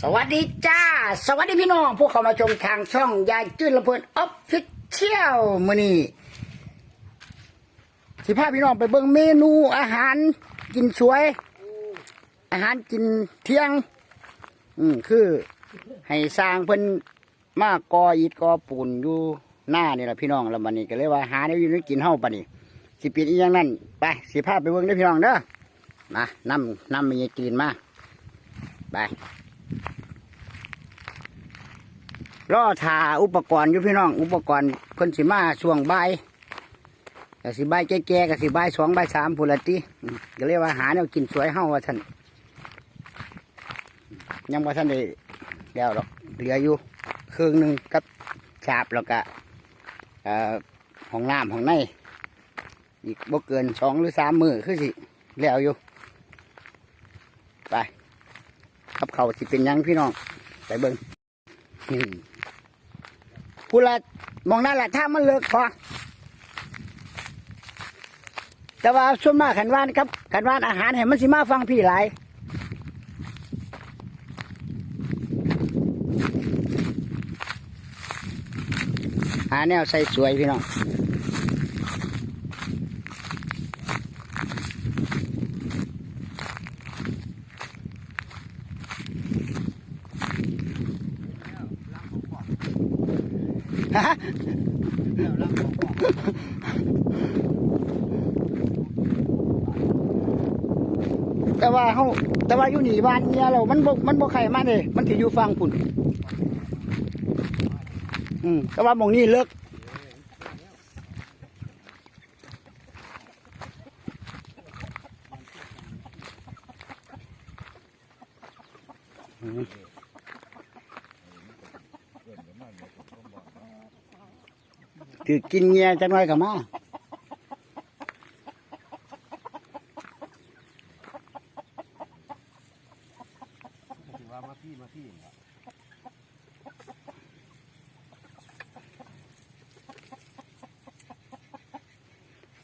สวัสดีจ้า สวัสดีพี่น้องผู้เข้ามาชมทางช่องยายจื้นลำเพลินออฟฟิเชียลมือนี้สิพาพี่น้องไปเบิ่งเมนูอาหารกินสวย อาหารกินเที่ยง อืมคือ ให้สร้างเพิ่นมากกออิฐกอปูนอยู่หน้านี่แหละพี่น้องแล้วบัดนี้ก็เลยว่าหาได้อยู่ได้กินเฮาปะนี่สิป็นอีหยังนั่นไปสิพาไปเบิ่งเด้พี่น้องเด้อมานำนำมีจีนมาไป รอถ่าอุปกรณ์อยู่พี่น้อง อุปกรณ์เพิ่นสิมาช่วงบ่ายก็สิบ่ายแก่ๆก็สิบ่ายสองบ่ายสามพุ่นละติก็เรียกว่าหาแนวกินสวยเฮาว่าท่านยังว่าท่านได้แล้วหรอกเหลืออยู่ครึ่งหนึ่งกับฉาบแล้วก็เอ่อห้องน้ำห้องในอีกบ่เกินสองหรือสามมือคือสิแล้วอยู่ไปกับเขาสิเป็นยังพี่น้องไปเบิ่ง พูดละมองนั่นแหละถ้ามันเลิกพอแต่ว่าส่วนมากขันว่านครับขันว่านอาหารเห็นมันสิมาฟังพี่หลายหาแนวใส่สวยพี่น้อง เขาแต่ว่าอยู่หนีบ้านเนี่ยเรามันบกมันบกไข่มาเลยมันถืออยู่ฟังพุ่นอืมแต่ว่าหมองนี้เลิกถือกินเงี้ยจังไรกับมา ถือว่ามาพี่มาพี่เหรอ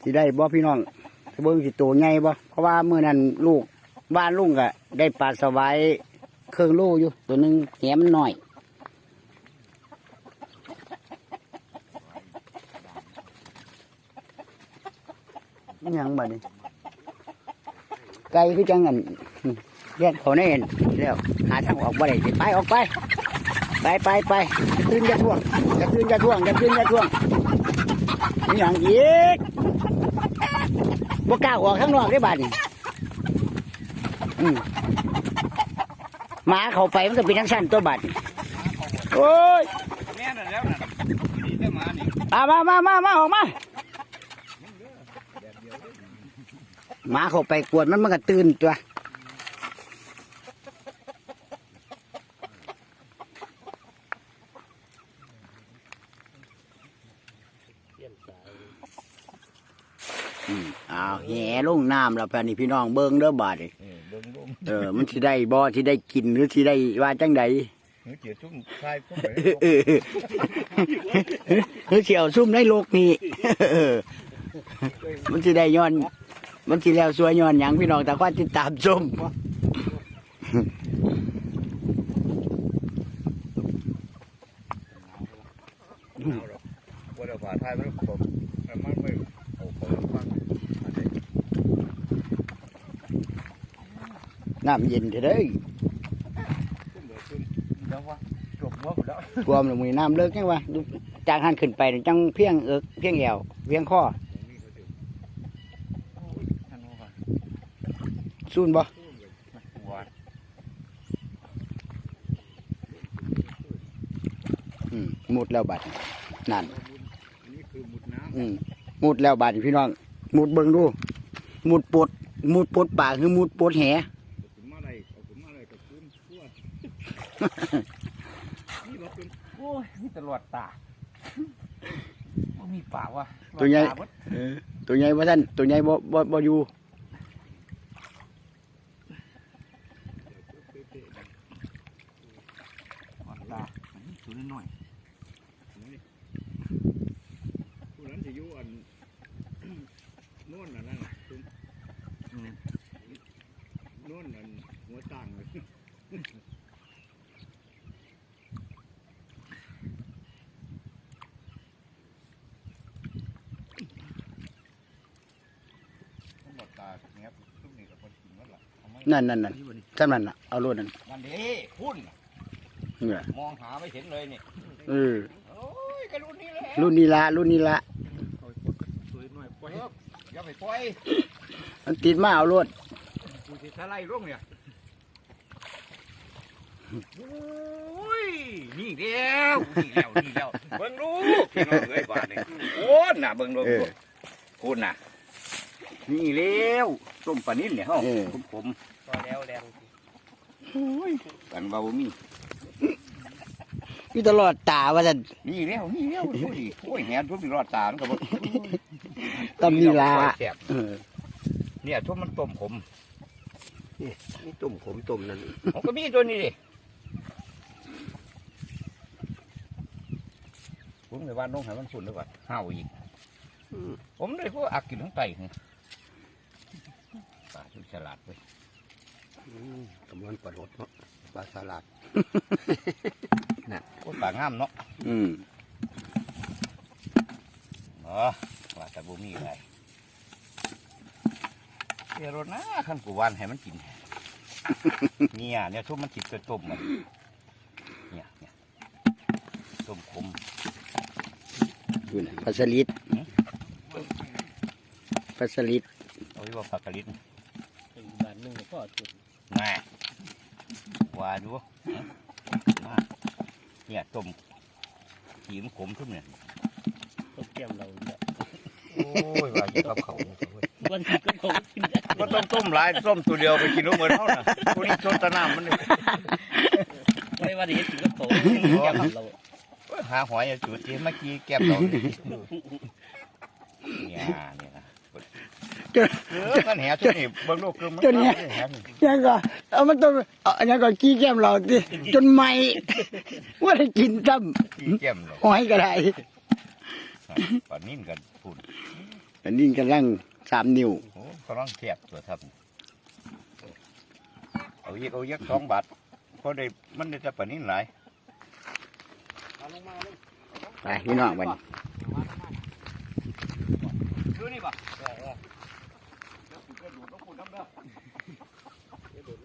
สิ ได้บ่พี่น้องเบิ่งสิโตใหญ่บ่เพราะว่าเมื้อนั้นลูกบ้านลุงก็ได้ปลาสวายเครื่องโลอยู่ ตัวหนึงแหมันน้อยอิหยังบัดนี้ไก่คือจังอันเรียกเขาแน่นแล้วหาทางออกบ่ได้สิไปออกไป ไปไปไปจะขึ้นจะท่วงจะขึ้นจะท่วงจะขึ้นจะท่วงอหย่างอีก บ่กล้าออกข้างนอกได้บานนี่หมาเขาไปมันก็เป็นทั้งสั้นตัวบัดนี่โอ้ยแม่นแล้วนะนี่ได้มานี่อามามามามาออกมาหมาเขาไปกวนมันมันก็ตื่นตัว อืมอ้าวแห่ ลงน้ำแล้วแพนี่พี่น้องเบิ้งเด้อบาดนี่เออเบิ่งลงเออมันสิได้บ่สิได้กินหรือสิได้ว่าจังใดเนื้อเกียรชุ่มชายพุ่งไปเออเออเออเสียวซุ่มในโลกนี้ เออมันสิได้ย้อน มันสิแล้วสวยย้อนหยังพี่น้องแต่ว่าติดตามชมเอาหรอกว่าเราผ่าทายมันผมมันไม่เอาของฟังอะไร น้ำเย็นเถอะเด้ยชุ่มเลยชุ่มแล้วามล้วกลัวมันมีน้ำเลิกจังวะจากหันขึ้นไปนี่จังเพียงเอิกเพียงแอวเพียงข้อซูนบ่หัวอืมมุดแล้วบาดนั่นมุดแล้วบาดพี่น้องมุดเบิ่งดูมุดปดมุดปดปากคือมุดปดแห นี่เราเป็นโอ้ยมีตลอดตาว่ามีป่าวะตัวใหญ่เออตัวใหญ่บ่ท่านตัวใหญ่บ่บ่บ่อยู่ ตาตัวน้อยผู้นั้นจะอยู่อัน โน่นน่ะนั่นน่ะตุ้มโน่นนั่นหัวต่างเลย นั่นนั่นนั่นท่านนั่นน่ะเอารถนั่นนั่นเด้คุณน่ะเนี่ยมองหาไม่เห็นเลยนี่เออโอ้ยกระรุ่นนี้แหละรุ่นนี้ละรุ่นนี้ละสวยหน่อยปล่อยเอออย่าไปปล่อยมันติดมาเอารถกูสิทลายร่วงเนี่ยโอ้ยนี่เดียวนี่แล้วนี่แล้วเบิ่งลูกพี่น้องเอ้ยบาดนี่โอ้น่ะเบิ่งลูกเออคุณน่ะนี่แล้วต้มปลานิ่นเนี่ยเฮาเออผมผมพ อแล้วแรงกันว่าบ่มีอยู่ตลอดตาว่าท่านนี่แล้วนี่แล้วดูดิโอ้ยแหนทุบรอดตามันก็บ่ตำนี่ละแซ่บเออเนี่ยทุบมันต้มขมนี่ตุ่มขมตุ่มนั่นมันก็มีตัวนี้ดิผมในบ้านน้องให้มันฝุ่นด้วยก่อนห้าวอีกผมเลยพวกอักกินทั้งไตนี่ปลาชุดฉลาดเว้ ยกำลังปลาหดเนาะปลาสลัดพวกปลางามเนาะอืมเนาะว่าแต่บ่มีอะไรเดี๋ยวรถนะขั้นกูวานให้มันกินเนี่ยเนี่ยทุบมันจิตตัวต้มมันเนี่ยเนี่ยต้มขมอยู่น่ะปลาสลิดหืมปลาสลิดเอาไว้ว่าผักกะลิดเป็นบานหนึ่งก็จุด มาว่าดูมาเนี่ยต้มขีมนขมทุกเนี่ยต้มแก้มเราเนี่ยโอ้ยว่าอยู่กับเขาวันที่ก็ของกินได้ก็ต้องต้มหลายต้มตัวเดียวไปกินรู้เหมือนเขาน่ะตัวนี้ชนตะน้ำมันนี่ไม่ว่าจะเห็นถึงก็ของแก้มเราหาหอยอย่าจุดที่เมื่อกี้แก้มเราเนี่ยเนี่ยเนี่ยนะ เออกันแหชุดนี่เบิ่งลูกคือมันแหนี่ ยังก็เอามันต้องเอาอันยังก็กี้แก้มเราดิจนไหมว่าได้กินซ้ขี้แก้มเลยำหอยก็ได้ปลานิ่นกันพูดอันนี้กำลังสามนิ้วโอ้เขาต้องเทียบตัวทับเอาอีกเอาอีกสองบาทเพราะได้มันได้จะปลานิ่นหลายไปพี่น้องวันนี้ คือนี่ป่ะ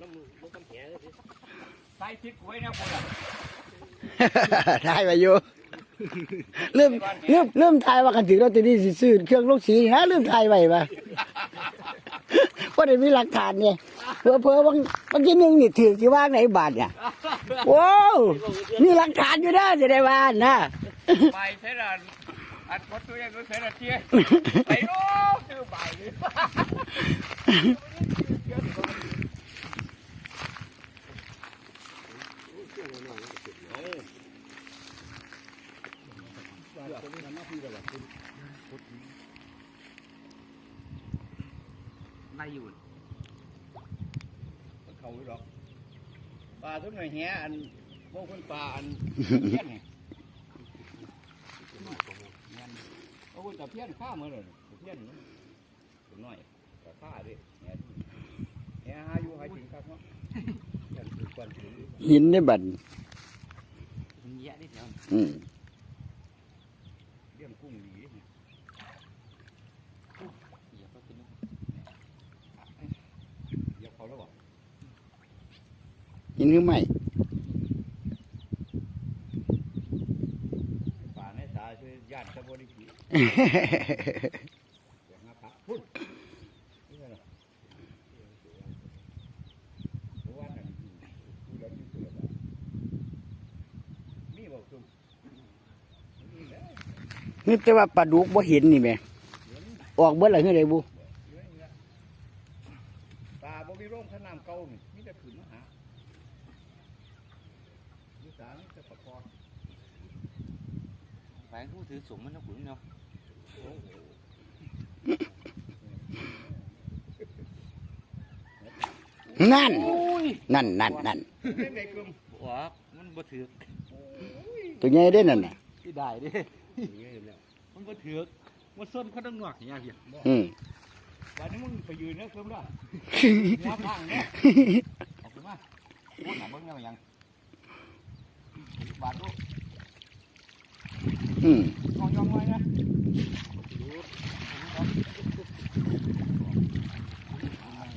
น้ำมือมันกำแหงเลย ใส่ทิศไว้นะคนละถ่ายไปอยู่เริ่มเริ่มเริ่มถ่ายว่ากันถึงเราจะได้สิซื้อเครื่องลูกสีนี่นะเริ่มถ่ายไว้ปะว่าได้มีหลักฐานเนี่ยเพื่อเพื่อบางบางทีหนึงนี่ถือที่ว่างไหนบาทเนี่ยว้าวมีหลักฐานอยู่นะจะได้ว่านะไปใช่ละอัดพดตัวเองก็ใช่ละเทียไปโอ้ซื้อใบเลย นาย อยู่เขาอยู่หรอกปลาทุกหน่อยแหอันพวกคนปลาอันเพี้ยนนี่โอ้ยแต่เพี้ยนข้ามาเลยเพี้ยนนี่ตัวน้อยแต่ข้าดิแหแหหาอยู่หาจริงครับเนาะเพี้ยนคือควันถือหินในบัตรมันแย่นิดเดียวอืมเลี้ยงกุ้งดีนี่ อย่าก็กิน เหยียบเขาแล้วบ่ หินหรือไม่ป่าในตาช่วยญาติตะบริกีเดี๋ยวหาพักพุ่นนี่ไงล่ะเพราะว่านั่นกูเดินอยู่ตัวละบาทมีบอกจุ่มมีแล้วนี่แต่ว่าปลาดุกบ่เห็นนี่แหม่ออกเบิดอะไรเฮ้ยไดบุะนี่ละป่าบ่มีร่มขน้ำเก่านี่มีแต่ขืนมาหาอยู่สามจะประคอง แฝง ผู้ถือสูงมันนะขุนเนาะนั่น นั่นนั่นนั่นเล่นในกลุ่มว้ามันบ่ถือตัวใหญ่ได้นั่นน่ะที่ได้ดิมันบ่ถือมันส้นเขาต้องหนวกอย่างเงี้ยอืมวันนี้มึงไปยืนเนี่ยกลุ่มละหัวพังเนี่ยเอาขึ้นมาพูดหนังเบิ้งเนี่ยยังบาดลูก อืมยองยองไว้นะ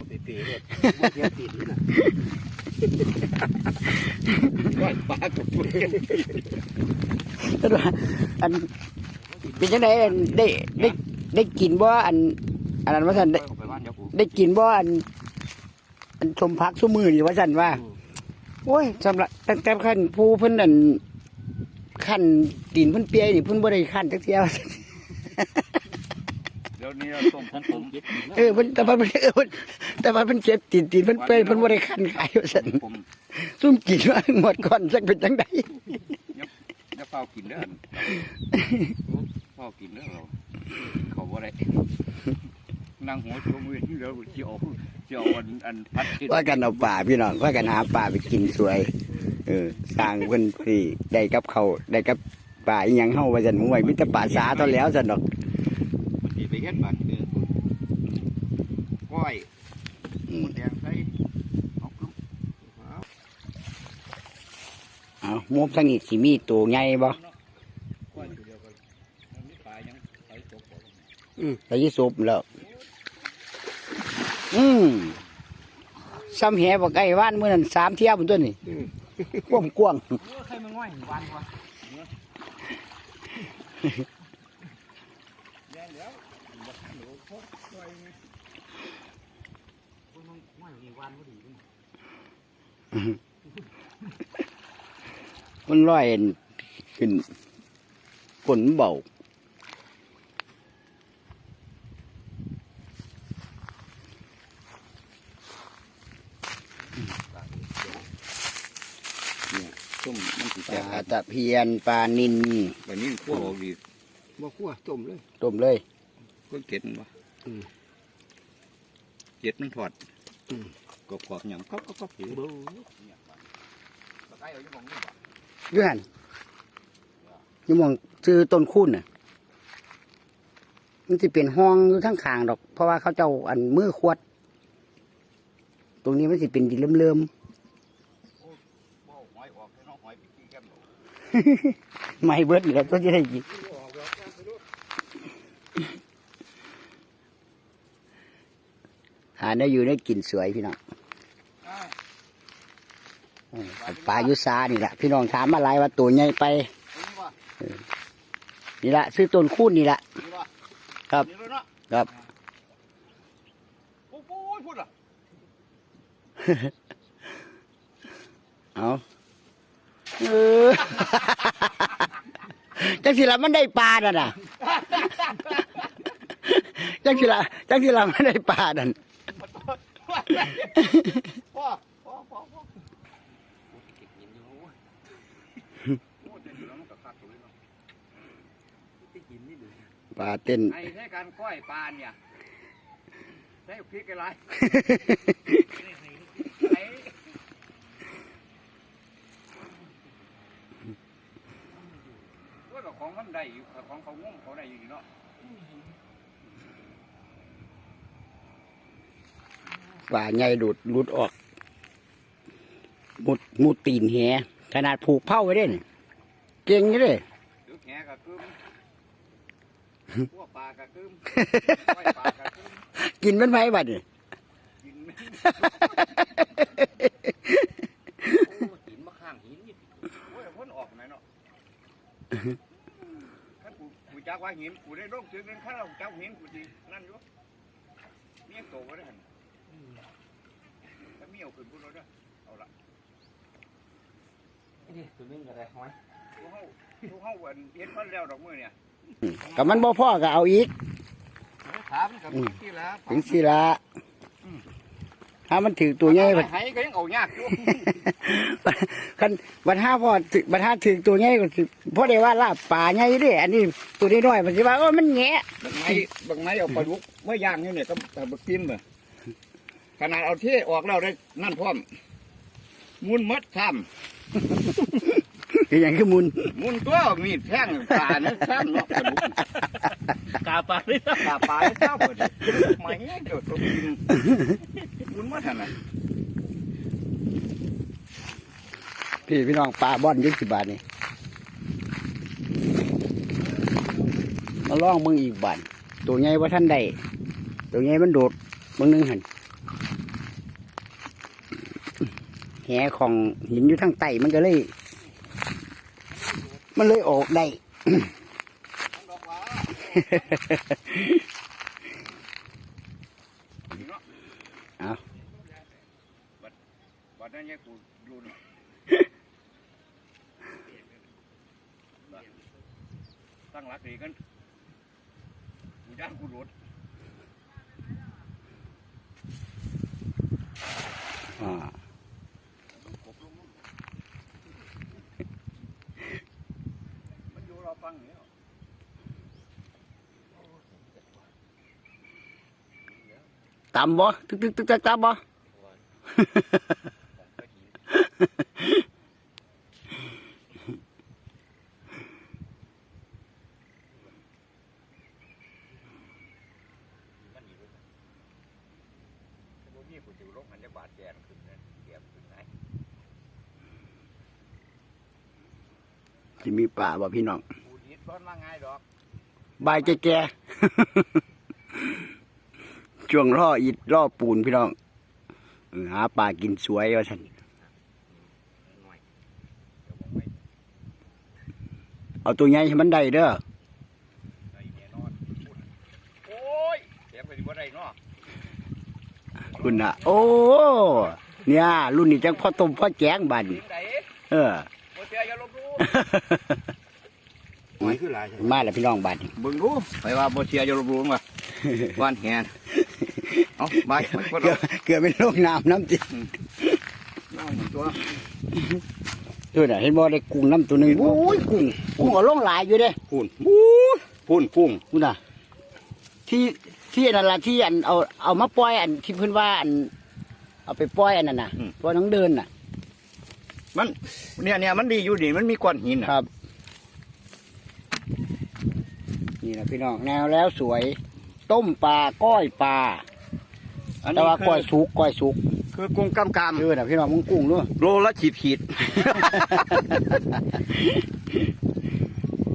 เตตีเลยบ่เสียตีนี่น่ะก้อยปลากับเพื่อนอันเป็นจังไดอันได้ได้ได้กินบ่อันอันนั้นว่าซั่นได้ก้อยเข้าไปบ้านเดี๋ยวกูได้กินบ่อันอันชมพักซุมือนี่ว่าซั่นว่าโอ้ยสำหรับตั้งแต่ขั้นผู้เพิ่นนั่น ขั้นดินเพิ่นเปียนี่เพิ่นบ่ได้ขั้นจักเที่ยวเดี๋ยวนี้เราต้มผมผมเออเพิ่นแต่ว่าเพิ่นเออเพิ่นแต่ว่าเพิ่นเจ็บตีนตีนเพิ่นเปื่อยเพิ่นบ่ได้ขั้นขายว่าซั่นผมซุ่มกินว่าหมดก่อนจักเป็นจังไดจะเฝ้ากินเด้อเฝ้ากินเด้อเราเขาบ่ได้นั่งหัวชูมือที่เดี๋ยวเจียวเจียวอันอันพัดกินว่ากันเอาป่าพี่น้องว่ากันหาป่าไปกินสวย เออสร้างเพิ่นสิได้กับเขาวได้กับป่าอีหยังเฮาว่าซั่นมวยมีแต่ป่าสาตอนแล้วซั่นดอกมันสิไปเฮ็ดบ้านเด้อก้อยอืหมมดแดงใส่เอากลุ่มเอามุมทางนี้สิมีตัวใหญ่บ่ก้อยตัวเดียวกันมันมีปลายังไปตกบ่ไปยี่สุบแล้วอืมซ้ำแหบ่ไก่ว่านมื้อนั้นสามเที่ยวพุ่นตัวนี่ กว้างกว้างใครมันง่อยวันวะแย่แล้วบ่ทันหนูพกก้อยไงพวกมันง่อยมีวันพอดีเลยมันลอยขึ้นก้นเบา เนี่ยต้มมันสิ ปแซ่บลาตะเพียนปลานินแบบนี้คั่วออกดีบ่คั่วต้มเลยต้มเลยก็เก็ดมันวะอืมเก็ดมันทอดอืมกรอบๆอย่างก็ก็ก็ผิวบ่อยูหันอยูหมองซื้อต้นคูนน่ะมันจะเป็นห้องอยู่ทั้งขางดอก เพราะว่าเขาเจ้าอันมือขวด ตรงนี้มันจะเป็นดินเริ่มหอยออกน้องหอยพี่แก้ม ๆ ไม่เบิดเลือตัวจะได้กินหาได้อยู่ได้กินสวยพี่น้องปลายุซานี่แหละพี่น้องถามมาหลายว่าตัวใหญ่ไป นี่แหละซื้อต้นคูนนี่แหละครับ ครับ โอ้โหพูดอะ เอาเออ จังสิละมันได้ปลาน่ะนะจังสิละจังสิละมันได้ปลานั่นพ่อพ่อพ่อพ่อโอ้เดี๋ยวเรามันก็คักตัวนี้เนาะปลาเต้นไอ้ใช้การก้อยปลาเนี่ยใช้พริกอะไรไอ้ว่ากับของมัน ได้อยู่ของเขางุ้มเขาได้อยู่เนาะปลาใหญ่ดูดหลุดออกมุดมุดตีนแหขนาดผูกเผาไว้เด้นเก่งอยู่เด้ถือแหกะกึมพวกปลากะกึมก้อยปลากะกึมกินมันไหมบัดนี่กินไม่หินมาข้างหินนี่โอ้ยพ้นออกไหนเนาะขันกูกู จักว่าหินกูได้ร่มถึงนั้นขันเราจักหินกูดีนั่นอยู่เมียโตก็ได้หันถ้าเมียวขึ้นพูดเราได้เอาละนี่ตัวนึงก็ได้หอยทุกเฮาทุกเฮาวันเห็นมันแล้วดอกมือเนี่ยกับมันบ่พ่อก็เอาอีกถามกับพี่ที่ละถึงสิละ ถ้ามันถือตัวใหญ่บัดให้ก็ยังเอายากอยู่ คันบัดห้าพอถึบัดห้าถึงตัวใหญ่ก็สิเพราะได้ว่าลาบป่าใหญ่เด้อันนี้ตัวน้อยๆมันสิว่าโอ้ยมันแงะบางไม้บางไม้เอาปลาดุกเมื่อย่างนี่เนี่ยต้องแต่บักพิมพ์อะขนาดเอาเที่ออกแล้วได้นั่นพร้อมมุนมัดท คืออย่างคือมุนมุนตัวมีดแท่งปลาเนี่ยซ้ำเนาะปลาดุกกาปลาเลยปลาปลาเจ้าพอดีไม่เดี๋ยวตัวกินมุนมัดทำไมพี่พี่น้องปลาบ่อนยี่สิบบาทนี่มาล่องมึงอีกบาทตัวใหญ่ว่าท่านใดตัวใหญ่มันโดดมึงนึงหันแหของหินอยู่ทางใต้มันก็เลย มันเลยออกได้เอาบัดนั้นเนี่ยกูดูหน่อยตั้งหลักดีกันกูย่างกูรถอ่า มันอยู่เราฟังเนี่ย ตำบ่ตึกตึกตึกตึกตำบ่กูนี่กูจะลงหันจะบาดแจงขึ้นนะเกียบขึ้นไหนสิมีป่าบ่พี่น้องกูดีดซ้อนมาง่ายดอกบายแก่ๆ ช่วงล่ออิดล่อปูนพี่น้องเออหาปลากินสวยว่าฉันหน่อยเดี๋ยวผมไม่เอาตัวใหญ่ให้มันได้เด้อได้แน่นอนโอ้ยเสียงไปดีบ่ได้เนาะคุณน่ะโอ้ เนี่ย รุ่นนี้จังพ่อต้มพ่อแจงบัดนเสียงไหนเออบ่เสียอย่าลบหลู่หอยคือหลายมาแล้วพี่น้องบัดนเบิ่งดูไปว่าบ่เสียอย่าลบหลู่ว่ะว่านแหน เอาไปไปบ่เกืต้ออบงเกือบเป็นโรคน้ำน้ำจิเอาตัวตัวน่ะเห็นบ่ได้กุ้งน้ำตัวหนึ่งโอ้ยกุ้งกุ้งเอาลงหลายอยู่เด้พูนพูนกุ้งคุณน่ะที่ที่นั่นล่ะที่อันเอาเอามาปล่อยอันที่เพิ่นว่าอัน เอาไปปล่อยอันนั้นน่ะปล่อยน้องเดินน่ะ มัน เนี่ยเนี่ยมันดีอยู่ดีมันมีก้อนหินคอะรับ นี่นะพี่น้องแนวแล้วสวย ต้มปลาก้อยปลา อันแต่นี้ว่าคืก้ออยสุกก้อยสุกคือกุ้งกำกเออน่ะพี่น้องมึงกุ้งด้วยำโลละขีดขีด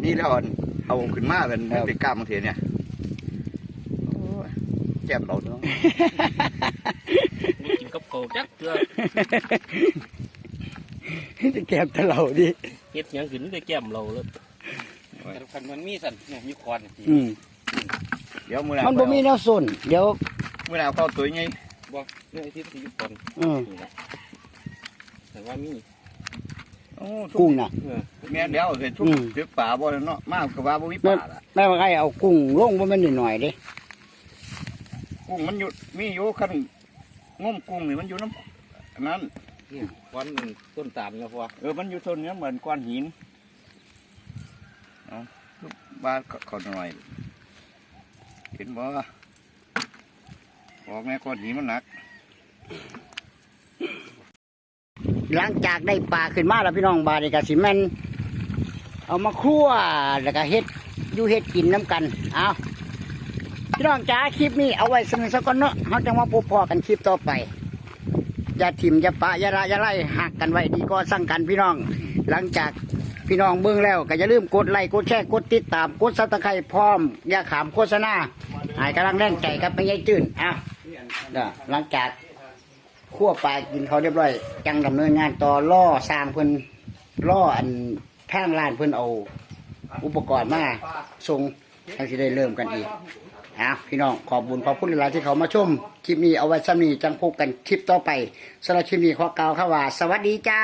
นี่แล้วอันเอาขึ้นมาเป็นเป็นกล้ามบางทีเนี่ยโอ้ยแจ่มเราเนาะ กินกับโกจักเถื่อจะแกมตะเหล่าดิเฮ็ดหยังขึ้นได้แก้มเราเลยแต่คันมันมีสั่นเนี่ยมีควันสิอืมเดี๋ยวมื้อหน้ามันบ่มีแนวส้นเดี๋ยว มื้อหน้าเข้าตัวไงบ่เนี่ยไอ้ที่สิอยู่ควันอืมนี่แหละแต่ว่ามีโอ้กุ้งน่ะ เออแม่นแล้วเห็นทุกอืมตึกป่าบ่เนาะมากกว่าบ่มีป่าล่ะแม่ว่าใครเอากุ้งลงบ่แม่นหน่อยๆเด้กุ้งมันอยู่มีอยู่คันงมกุ้งนี่มันอยู่น้ำอันนั้นเนี่ยควันมันต้นตาลนะพ่อเออ มันอยู่ต้นเนี้ยเหมือนก้อนหินเอาบ้านขอหน่อย เห็นบ่ บอกแม่ก้อนหินมันหนัก หลังจากได้ปลาขึ้นมาแล้วพี่น้องบาดนี่ก็สิแม่นเอามาคั่วแล้วก็เฮ็ดอยู่เฮ็ดกินน้ำกัน เอาพี่น้องจ๋าคลิปนี้เอาไว้สนุกสักก่อนเนาะเฮาจะมาพบพอกันคลิปต่อไปอย่าถิ่มอย่าปะอย่าละอย่าไล่หักกันไว้ดีก็สั่งกันพี่น้อง หลังจากพี่น้องเบิ่งแล้วก็อย่าลืมกดไลค์กดแชร์กดติดตามกดซับสไครต์พร้อม อย่าขามโฆษณาหายกำลังแรงใจครับไม่ใช่จื้นอ้า เด้อหลังจากคั่วปลากินเขาเรียบร้อย จังดำเนินงานต่อล่อสร้างเพิ่นล่ออันทางร้านเพิ่นเอา อุปกรณ์มาส่งทางสิได้เริ่มกันอีกอะพี่น้องขอบบุญขอบคุณหลายๆที่เขามาชมคลิปนี้เอาไว้ซ้ำนี้จังพบกันคลิปต่อไปสำหรับคลิปนี้ขอกล่าวคำว่า สวัสดีจ้า